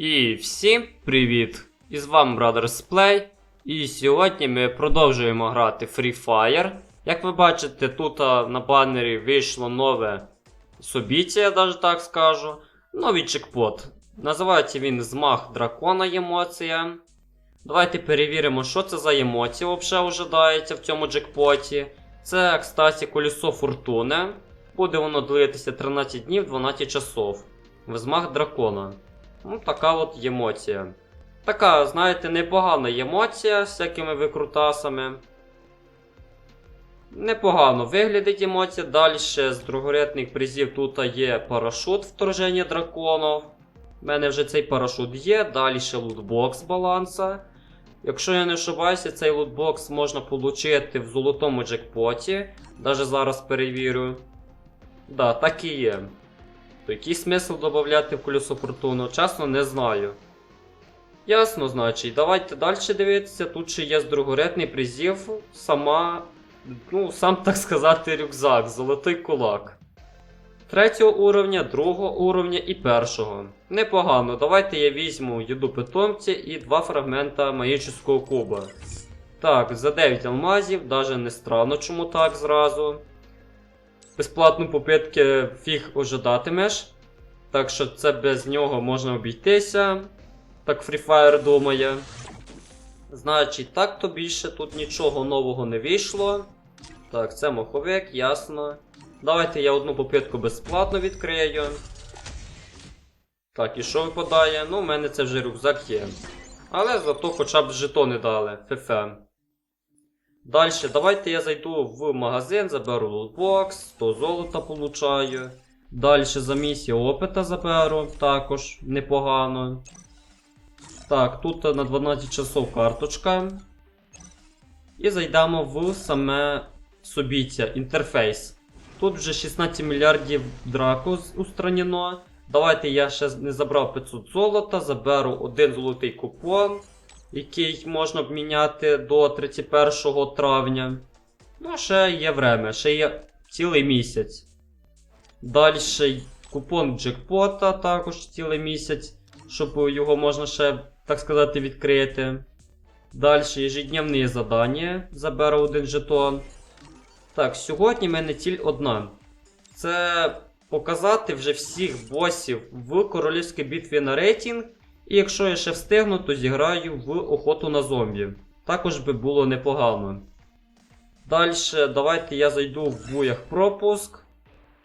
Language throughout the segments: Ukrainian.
І всім привіт! І з вами Brothers Play. І сьогодні ми продовжуємо грати Free Fire. Як ви бачите, тут на банері вийшло нове собіття, я навіть так скажу. Новий чекпот. Називається він Змах дракона емоція. Давайте перевіримо, що це за емоція взагалі ожидається в цьому джекпоті. Це, кстати, колесо фортуни. Буде воно длитися 13 днів 12 часов. Взмах дракона. Ну, така от емоція. Така, знаєте, непогана емоція з всякими викрутасами. Непогано виглядить емоція. Далі з другорядних призів тут є парашут вторження драконів. У мене вже цей парашут є. Далі ще лутбокс баланса. Якщо я не ошибаюся, цей лутбокс можна отримати в золотому джекпоті. Даже зараз перевірю. Да, так і є. То який смисл додати в колесо фортуну? Чесно, не знаю. Ясно, значить, давайте далі дивитися. Тут ще є другорядний призів, сама, ну, сам так сказати, рюкзак, золотий кулак. Третього уровня, другого уровня і першого. Непогано. Давайте я візьму їду питомця і два фрагмента магічного куба. Так, за 9 алмазів, даже не странно, чому так зразу. Безплатну попитки фіг ожидатимеш. Так що це без нього можна обійтися. Так Free Fire думає. Значить, так то більше тут нічого нового не вийшло. Так, це маховик, ясно. Давайте я одну попитку безплатно відкрию. Так, і що випадає? Ну, у мене це вже рюкзак є. Але зато хоча б жетони дали. Фефе. Далі, давайте я зайду в магазин, заберу лутбокс, 100 золота получаю. Далі за місію опита заберу, також непогано. Так, тут на 12 часов карточка. І зайдемо в саме собіття, інтерфейс. Тут вже 16 мільярдів драку устранено. Давайте я ще не забрав 500 золота, заберу один золотий купон, який можна обміняти до 31 травня. Ну, ще є время, ще є цілий місяць. Далі купон джекпота також цілий місяць, щоб його можна ще, так сказати, відкрити. Далі ежедневні задання, заберу один жетон. Так, сьогодні в мене ціль одна. Це показати вже всіх босів в королівській битві на рейтинг. І якщо я ще встигну, то зіграю в охоту на зомбі. Також би було непогано. Далі, давайте я зайду в буях пропуск.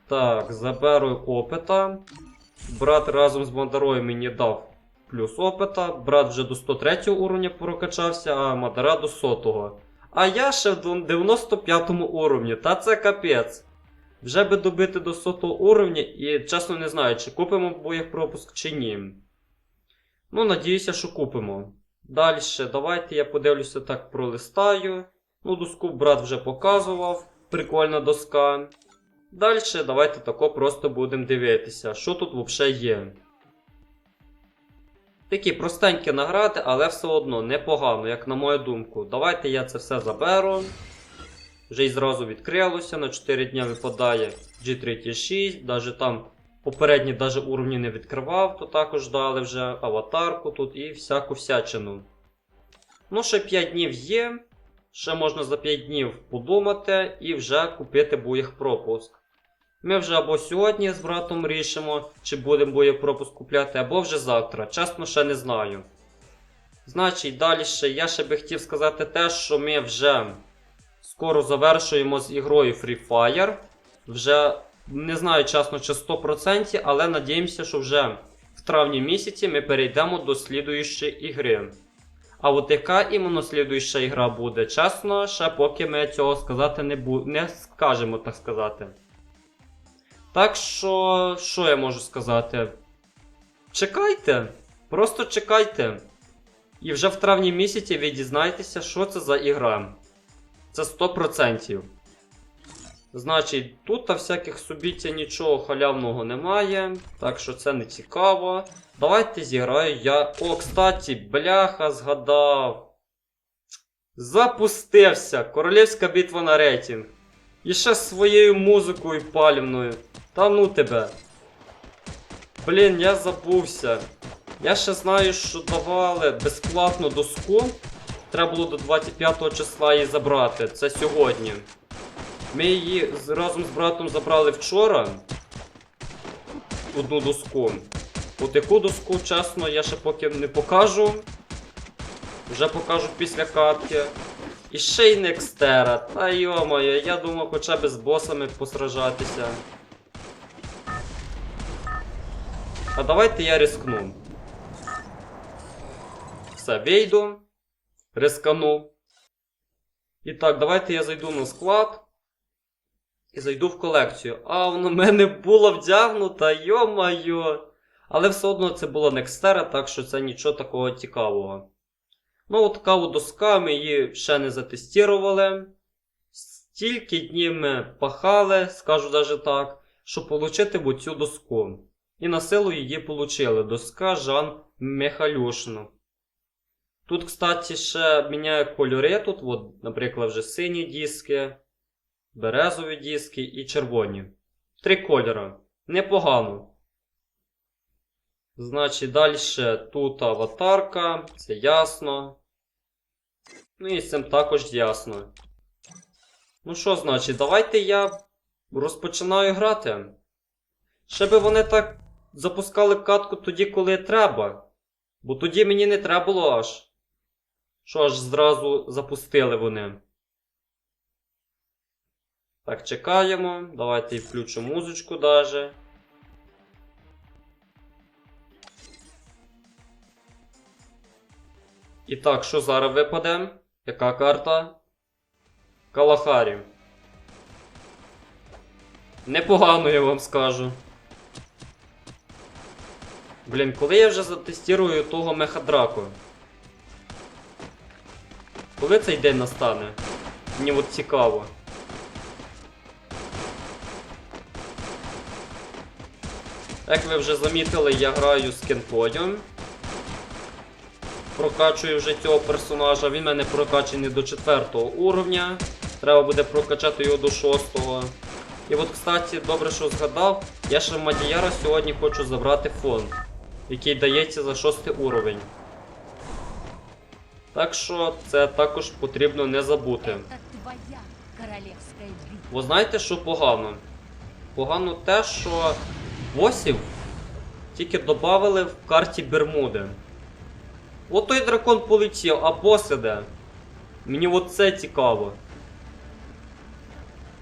Так, заберу опита. Брат разом з Мандарою мені дав плюс опита. Брат вже до 103 уровня прокачався, а Мадара до 100. А я ще в 95 уровні, та це капець. Вже би добити до 100 уровня і чесно не знаю, чи купимо боєх пропуск чи ні. Ну, надіюся, що купимо. Далі, давайте я подивлюся так пролистаю. Ну, доску брат вже показував. Прикольна доска. Далі, давайте тако просто будемо дивитися, що тут взагалі є. Такі простенькі награди, але все одно непогано, як на мою думку. Давайте я це все заберу. Вже й зразу відкрилося, на 4 дня випадає G36, навіть там попередні даже уровні не відкривав, то також дали вже аватарку тут і всяку всячину. Ну, ще 5 днів є. Ще можна за 5 днів подумати і вже купити боєхпропуск. Ми вже або сьогодні з братом рішимо, чи будемо боєпропуск купляти, або вже завтра. Чесно, ще не знаю. Значить, далі ще я ще би хотів сказати те, що ми вже скоро завершуємо з ігрою Free Fire. Вже не знаю чесно, чи 100%, але надіємося, що вже в травні місяці ми перейдемо до слідуючої ігри. А от яка іменно слідуюча ігра буде, чесно, ще поки ми цього сказати не, бу... не скажемо, так сказати. Так що, що я можу сказати? Чекайте, просто чекайте. І вже в травні місяці ви дізнаєтеся, що це за ігра. Це 100%. Значить, тут всяких собіття нічого халявного немає, так що це не цікаво. Давайте зіграю я. О, кстати, бляха, згадав. Запустився! Королівська битва на рейтинг. І ще своєю музикою палівною. Та ну тебе. Блін, я забувся. Я ще знаю, що давали безплатну доску. Треба було до 25 числа її забрати. Це сьогодні. Ми її разом з братом забрали вчора. Одну доску. От яку доску, чесно, я ще поки не покажу. Вже покажу після катки. І ще й Некстера. Та йомаю, я думав хоча б з босами посражатися. А давайте я рискну. Все, вийду. Рискану. І так, давайте я зайду на склад. І зайду в колекцію. А, воно в мене було вдягнуто, йо-моє. Але все одно це була Некстера, так що це нічого такого цікавого. Ну, от така доска, ми її ще не затестували. Стільки днів ми пахали, скажу навіть так, щоб отримати цю доску. І на силу її получили. Доска Жан Мехалюшну. Тут, кстати, ще міняє кольори. Тут, от, наприклад, вже сині диски, березові диски і червоні. Три кольори. Непогано. Значить, далі тут аватарка, це ясно. Ну і з цим також ясно. Ну що, значить, давайте я розпочинаю грати. Ще би вони так запускали катку тоді, коли треба. Бо тоді мені не треба було аж. Що аж зразу запустили вони. Так, чекаємо. Давайте включу музичку даже. І так, що зараз випаде? Яка карта? Калахарі. Непогано, я вам скажу. Блін, коли я вже затестірую того мехадраку? Коли цей день настане? Мені от цікаво. Як ви вже замітили, я граю з кентодом. Прокачую вже цього персонажа. Він в мене прокачаний до 4 уровня. Треба буде прокачати його до 6. І от, кстати, добре, що згадав, я ще в Мадіяра сьогодні хочу забрати фонд, який дається за 6 уровень. Так що це також потрібно не забути. Ви знаєте, що погано? Погано те, що босів тільки додали в карті Бермуди. От той дракон полетів, а бос іде. Мені от це цікаво.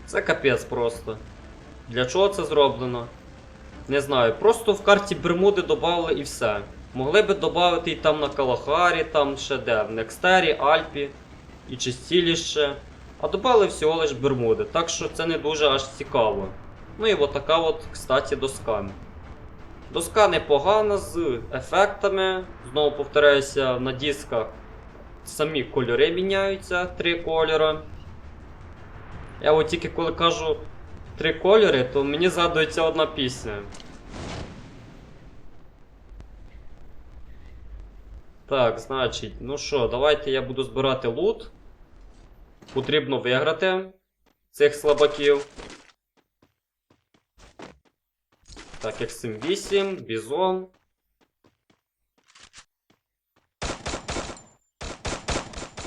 Це капець просто. Для чого це зроблено? Не знаю. Просто в карті Бермуди додали і все. Могли би додати і там на Калахарі, там ще де, в Некстері, Альпі і Чистіліще. А додали всього лиш Бермуди, так що це не дуже аж цікаво. Ну і от така от, кстати, доска. Доска непогана з ефектами. Знову повторяюся, на дисках самі кольори міняються, три кольори. Я от тільки коли кажу три кольори, то мені згадується одна пісня. Так, значить, ну що, давайте я буду збирати лут. Потрібно виграти цих слабаків. Так, Ексим 8, Бізон.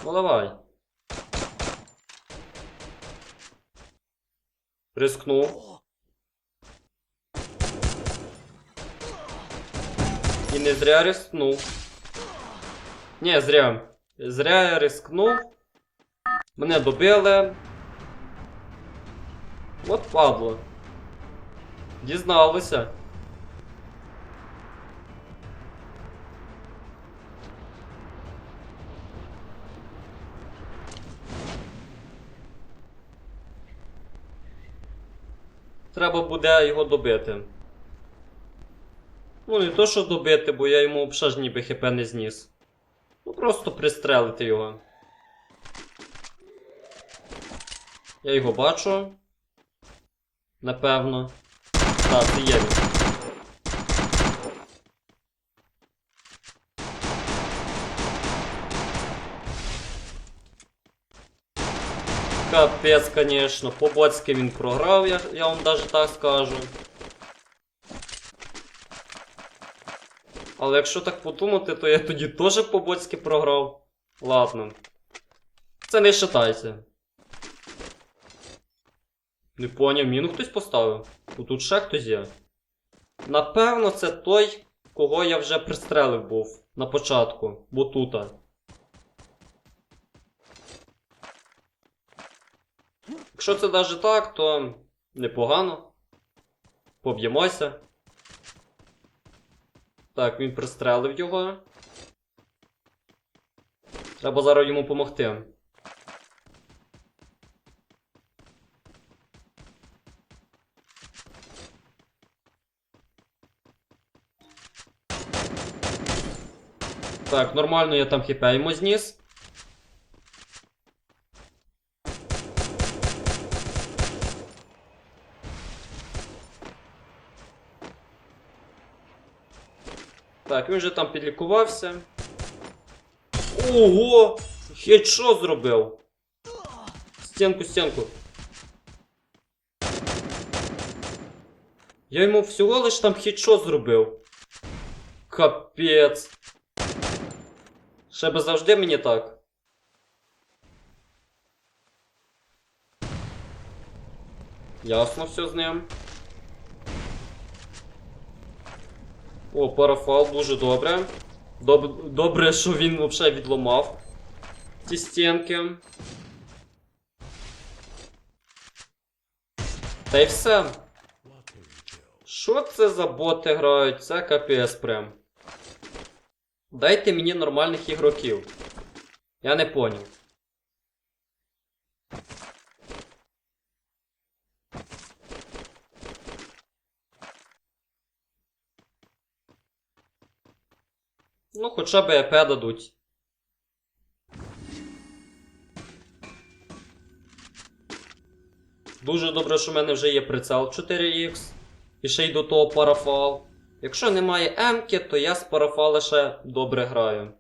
Ну давай. Рискнув. І не зря рискнув. Ні, зря. Зря я рискнув. Мене добили. От падло. Дізналися. Треба буде його добити. Ну, не то, що добити, бо я йому ж ніби хп не зніс. Ну просто пристрелити його. Я його бачу. Напевно. Так, це є він. Капець, конечно. По-боцьки він програв, я, я вам даже так скажу. Але якщо так подумати, то я тоді теж по-боцьки програв. Ладно. Це не вважається. Не поняв, міну хтось поставив. О, Тут ще хтось є. Напевно, це той, кого я вже пристрелив був на початку, бо тута. Якщо це навіть так, то непогано. Поб'ємося. Так, він пристрелив його. Треба зараз йому допомогти. Так, нормально я там хіпе йому зніс. Так, він вже там підлікувався. Ого! Хедшот зробив. Стінку, стінку. Я йому всього лиш там хедшот зробив. Капець. Ще би завжди мені так. Ясно все з ним. О, парафал, дуже добре. Доб... Добре, що він взагалі відломав ті стінки. Та й все. Що це за боти грають? Це капець прям. Дайте мені нормальних ігроків. Я не поняв. Ну, хоча б ЕП дадуть. Дуже добре, що в мене вже є прицел 4Х. І ще й до того парафал. Якщо немає М-ки, то я з парафа лише добре граю.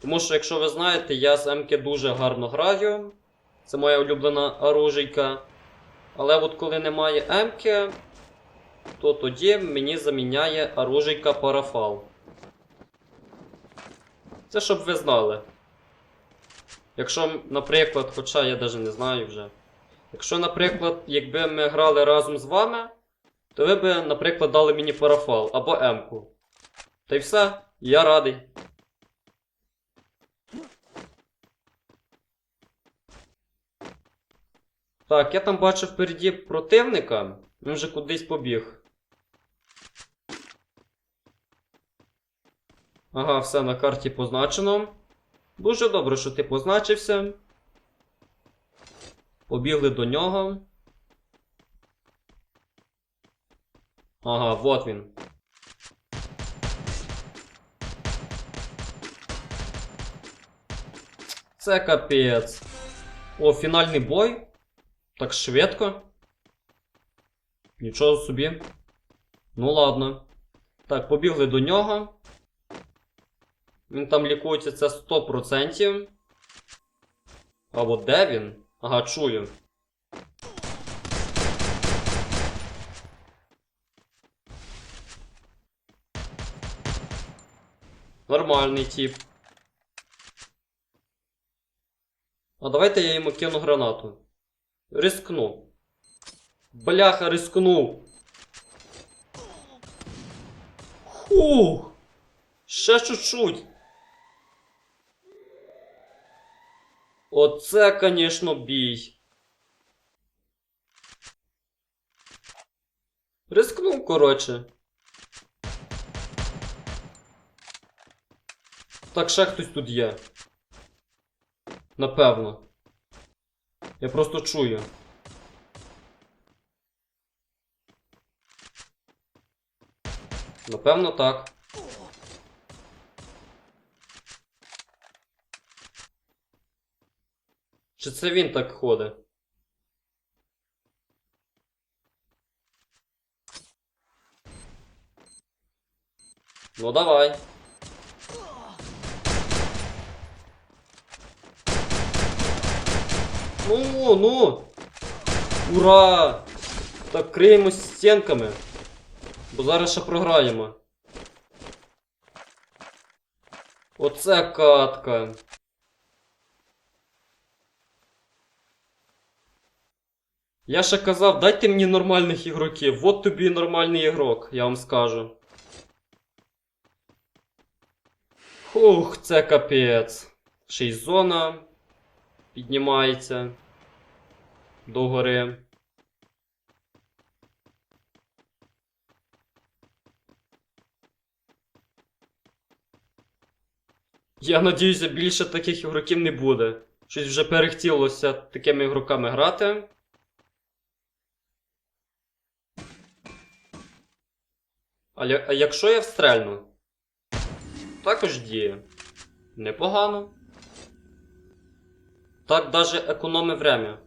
Тому що, якщо ви знаєте, я з М-ки дуже гарно граю. Це моя улюблена оружейка. Але от коли немає М-ки, то тоді мені заміняє оружейка парафал. Це щоб ви знали. Якщо, наприклад, хоча я навіть не знаю вже. Якщо, наприклад, якби ми грали разом з вами, то ви б, наприклад, дали мені парафал або М-ку. Та й все, я радий. Так, я там бачив впереді противника, він вже кудись побіг. Ага, все на карті позначено. Дуже добре, що ти позначився. Побігли до нього. Ага, вот він. Це капець. О, фінальний бой. Так швидко. Нічого собі. Ну ладно. Так, побігли до нього. Він там лікується це 100%. А от де він? Ага, чую. Нормальний тип. А давайте я йому кину гранату. Рискну. Бляха, рискнув. Хух. Ще чуть-чуть. Оце, конечно, бій. Рискнув, коротше. Так, ще хтось тут є. Напевно. Я просто чую. Напевно, так. Чи це він так ходить? Ну давай. Ну, ну. Ура! Так криємось стінками. Бо зараз ще програємо. Оце катка. Я ще казав, дайте мені нормальних ігроків. От тобі нормальний ігрок, я вам скажу. Фух, це капець. Ще й зона піднімається до гори. Я надіюся, більше таких ігроків не буде. Щось вже перехтілося такими ігроками грати. А, якщо я встрельну? Також діє. Непогано. Так даже економи время.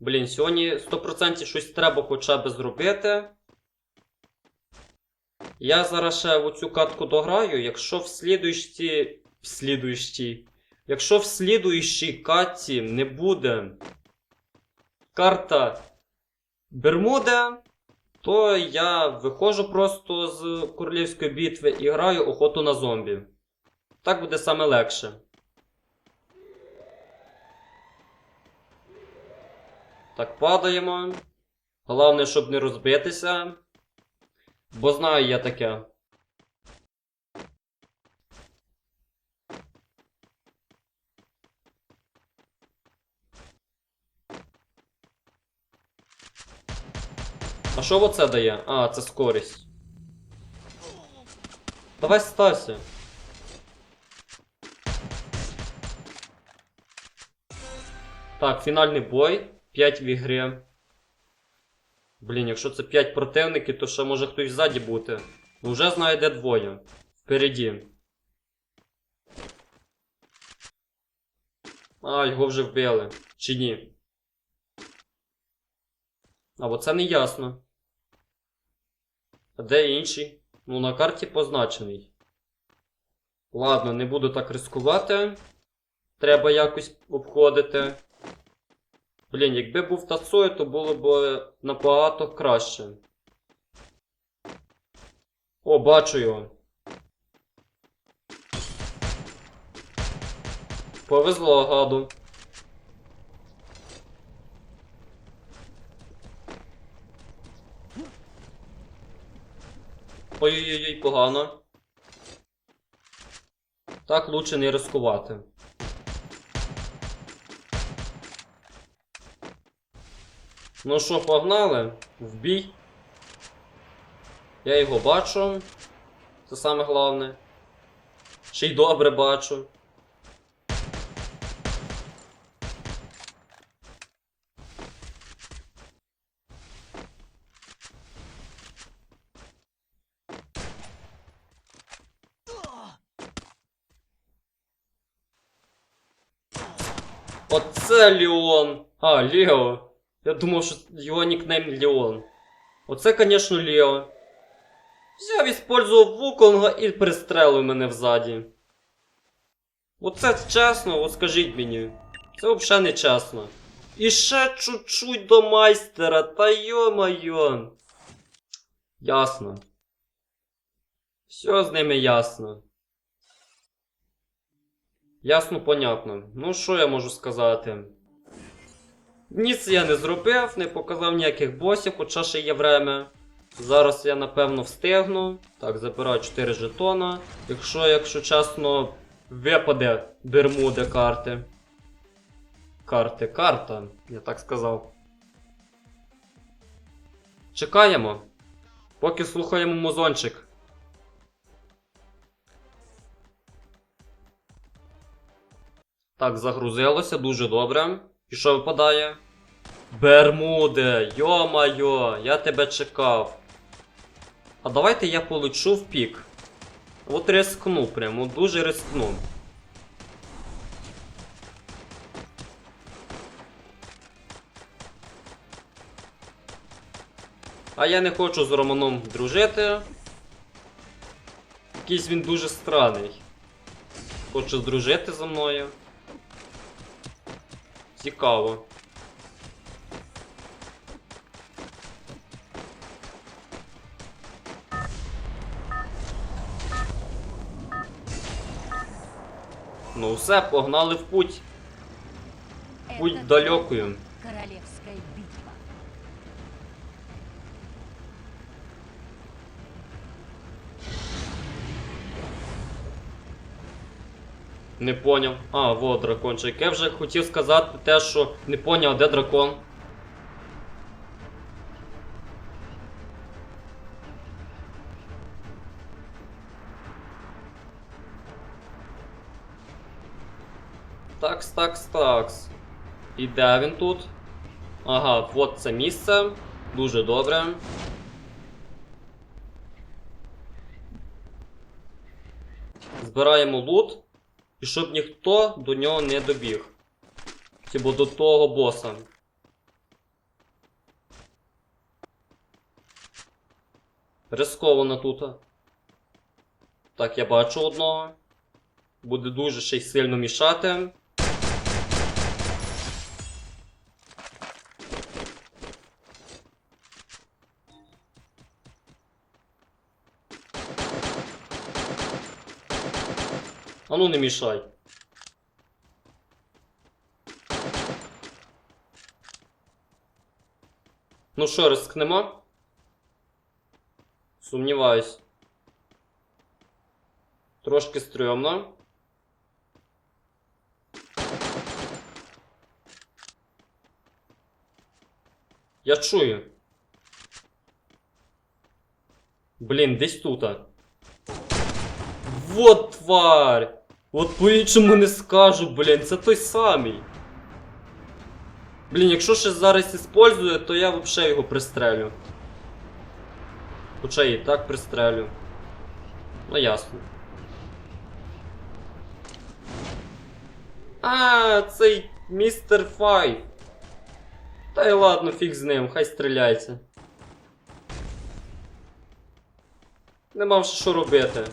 Блін, сьогодні 100% щось треба хоча б зробити. Я зараз ще в цю катку дограю, якщо в слідуючій. В слідуючій. Якщо в слідуючій катці не буде карта Бермуда, то я виходжу просто з королівської битви і граю охоту на зомбі. Так буде саме легше. Так, падаємо. Головне, щоб не розбитися. Бо знаю я таке. А що оце дає? А, це скорість. Давай стався. Так, фінальний бой. 5 в ігрі. Блін, якщо це 5 противників, то ще може хтось ззаді бути. Ну вже знаю, де двоє. Впереді. А, його вже вбили. Чи ні? А оце не ясно. А де інший? Ну, на карті позначений. Ладно, не буду так ризикувати. Треба якось обходити. Блін, якби був тацою, то було б набагато краще. О, бачу його. Повезло, гаду. Ой-ой-ой, погано. Так лучше не рискувати. Ну що, погнали? В бій. Я його бачу. Це саме головне. Ще й добре бачу. Оце Леон. А, Лео. Я думав, що його нікнейм Леон. Оце, звісно, Лео. Взяв, іспользував Вуконга і пристрелив мене взаді. Оце чесно, от скажіть мені. Це взагалі не чесно. І ще чуть-чуть до майстера, та йо-майо. Ясно. Все з ними ясно. Ясно, понятно. Ну, що я можу сказати? Ніц я не зробив, не показав ніяких босів, хоча ще є время. Зараз я напевно встигну. Так, забираю 4 жетона. Якщо, якщо чесно, випаде Бермуди карти. Карти, карта, я так сказав. Чекаємо. Поки слухаємо музончик. Так, загрузилося дуже добре. І що випадає? Бермуде, йо-майо, я тебе чекав. А давайте я полечу в пік. От рискну прямо, дуже рискну. А я не хочу з Романом дружити. Якийсь він дуже странний. Хоче здружити зі мною. Цікаво. Ну все, погнали в путь. Путь далекою. Королевская битва. Не поняв. А, во, дракончик. Я вже хотів сказати те, що не поняв, де дракон. Такс, такс, такс. І де він тут? Ага, от це місце. Дуже добре. Збираємо лут. І щоб ніхто до нього не добіг. Типу до того боса. Рисковано тут. Так, я бачу одного. Буде дуже ще й сильно мішати. А ну не мішай. Ну що, рискнемо? Сумніваюсь. Трошки стрьомно. Я чую. Блін, десь тут. Вот тварь! От по-іншому не скажу, блін, це той самий. Блін, якщо ще зараз іспользує, то я взагалі його пристрелю. Хоча і так пристрелю. Ну ясно. А, цей містер Файв. Та й ладно, фіг з ним, хай стріляється. Нема вже що робити.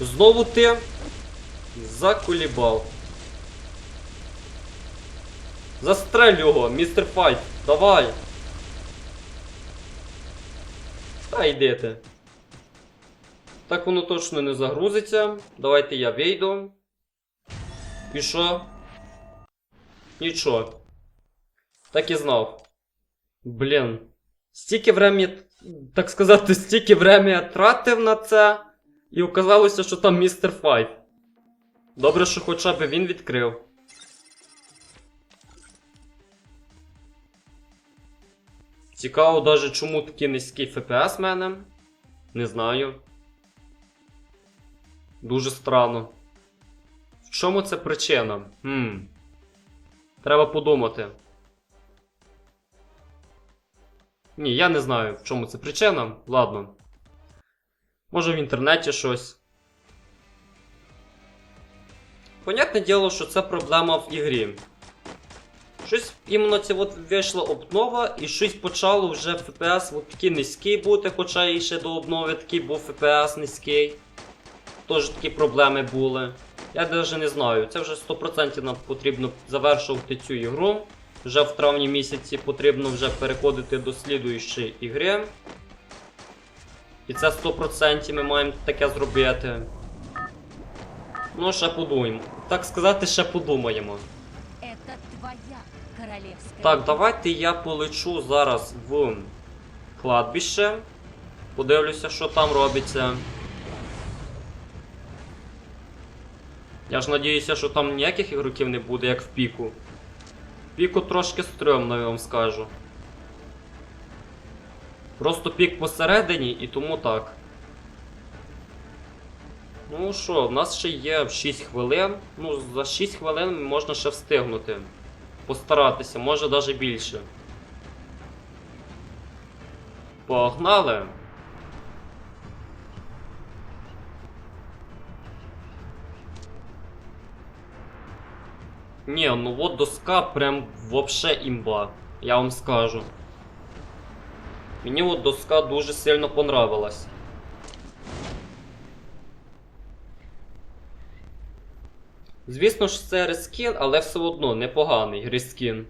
Знову ти закулібав. Застрель його, містер Файт, давай. Та йди ти. Так воно точно не загрузиться. Давайте я вийду. І що? Нічого. Так і знав. Блін. Стільки времени, так сказати, стільки времени тратив на це. І оказалося, що там містер Файт. Добре, що хоча б він відкрив. Цікаво даже, чому такий низький FPS в мене. Не знаю. Дуже странно. В чому це причина? Хм. Треба подумати. Ні, я не знаю, в чому це причина. Ладно. Може в інтернеті щось. Понятне діло, що це проблема в ігрі. Щось іменно це от вийшла обнова, і щось почало вже FPS от такий низький бути, хоча і ще до обнови такий був FPS низький. Теж такі проблеми були. Я навіть не знаю. Це вже 100% нам потрібно завершувати цю ігру. Вже в травні місяці потрібно вже переходити до слідуючої ігри. І це 100% ми маємо таке зробити. Ну, ще подумаємо. Так сказати, ще подумаємо. Так, давайте я полечу зараз в кладбище. Подивлюся, що там робиться. Я ж надіюся, що там ніяких ігроків не буде, як в піку. В піку трошки стрьомно, я вам скажу. Просто пік посередині і тому так. Ну що, в нас ще є 6 хвилин. Ну, за 6 хвилин можна ще встигнути. Постаратися, може навіть більше. Погнали! Ні, ну от доска прям вообще імба, я вам скажу. Мені от доска дуже сильно понравилась. Звісно ж, це рескін, але все одно непоганий рескін.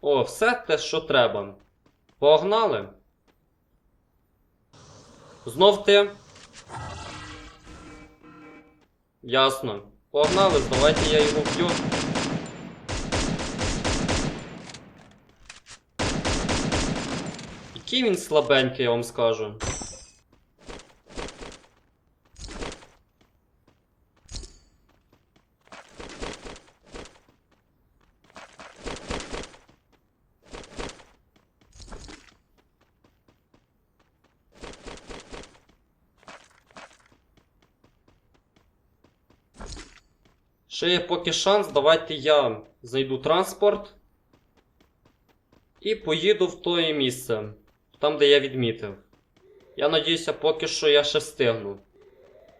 О, все те, що треба. Погнали. Знов ти. Ясно. Погнали, давайте я его вб'ю. Який він слабенький, я вам скажу. Ще є поки шанс, давайте я знайду транспорт і поїду в тоє місце, там, де я відмітив. Я надіюся, поки що я ще встигну.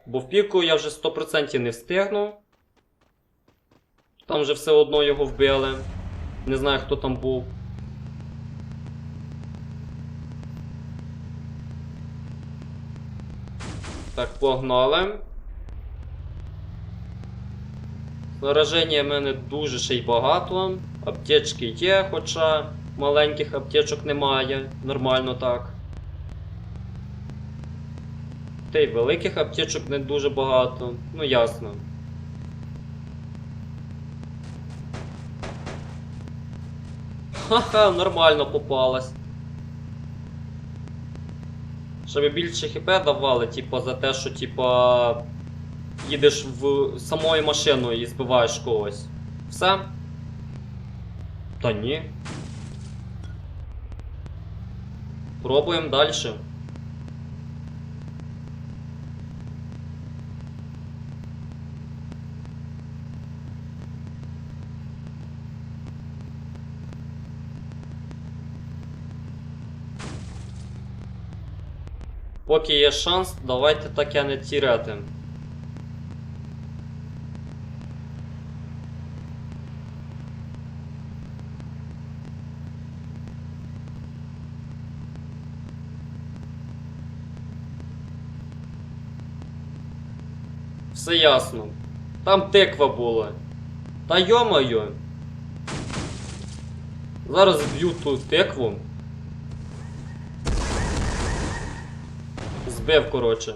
Бо в піку я вже 100% не встигну. Там вже все одно його вбили. Не знаю, хто там був. Так, погнали. Снаряження в мене дуже ще й багато. Аптечки є, хоча маленьких аптечок немає. Нормально так. Та й великих аптечок не дуже багато. Ну ясно. Ха-ха, нормально попалась. Щоб більше хп давали, типа, за те, що типа їдеш в самою машиною і збиваєш когось. Все? Та ні. Пробуємо далі. Поки є шанс, давайте таке не тіряти. Все ясно. Там тиква була. Та йомаю. Зараз б'ю ту тикву. Збив, коротше.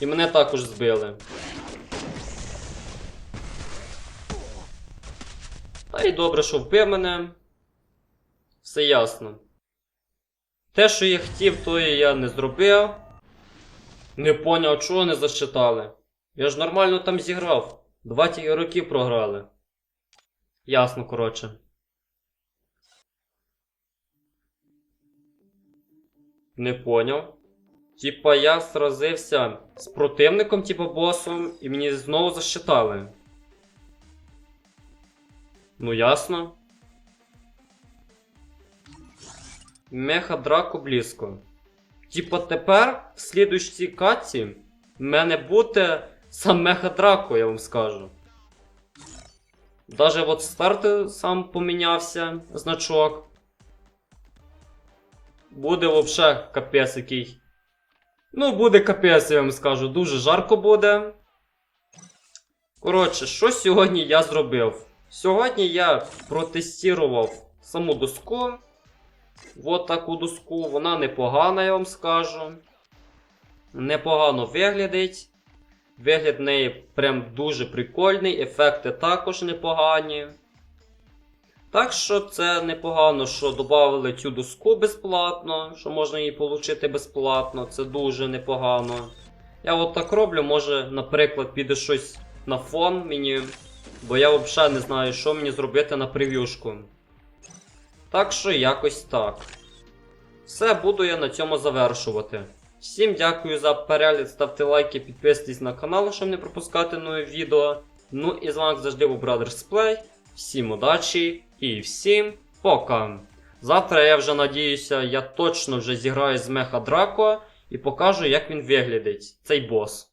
І мене також збили. Та й добре, що вбив мене. Все ясно. Те, що я хотів, то я не зробив. Не поняв, чого не засчитали. Я ж нормально там зіграв. 20 ігроків програли. Ясно, коротше. Не поняв. Типа я сразився з противником, типа босом, і мені знову засчитали. Ну ясно. Меха драку близько. Типа тепер в слідуючій катці в мене буде сам меха драко, я вам скажу. Даже от старт сам помінявся значок. Буде вообще капець який. Ну, буде капець, я вам скажу. Дуже жарко буде. Коротше, що сьогодні я зробив? Сьогодні я протестував саму доску. От таку доску. Вона непогана, я вам скажу. Непогано виглядить. Вигляд неї прям дуже прикольний, ефекти також непогані. Так що це непогано, що додали цю доску безплатно, що можна її отримати безплатно, це дуже непогано. Я от так роблю, може, наприклад, піде щось на фон мені, бо я взагалі не знаю, що мені зробити на прев'юшку. Так що якось так. Все, буду я на цьому завершувати. Всім дякую за перегляд, ставте лайки, підписуйтесь на канал, щоб не пропускати нові відео. Ну і з вами завжди був Brothers Play. Всім удачі і всім пока. Завтра я вже надіюся, я точно вже зіграю з Меха Драко і покажу, як він виглядить, цей бос.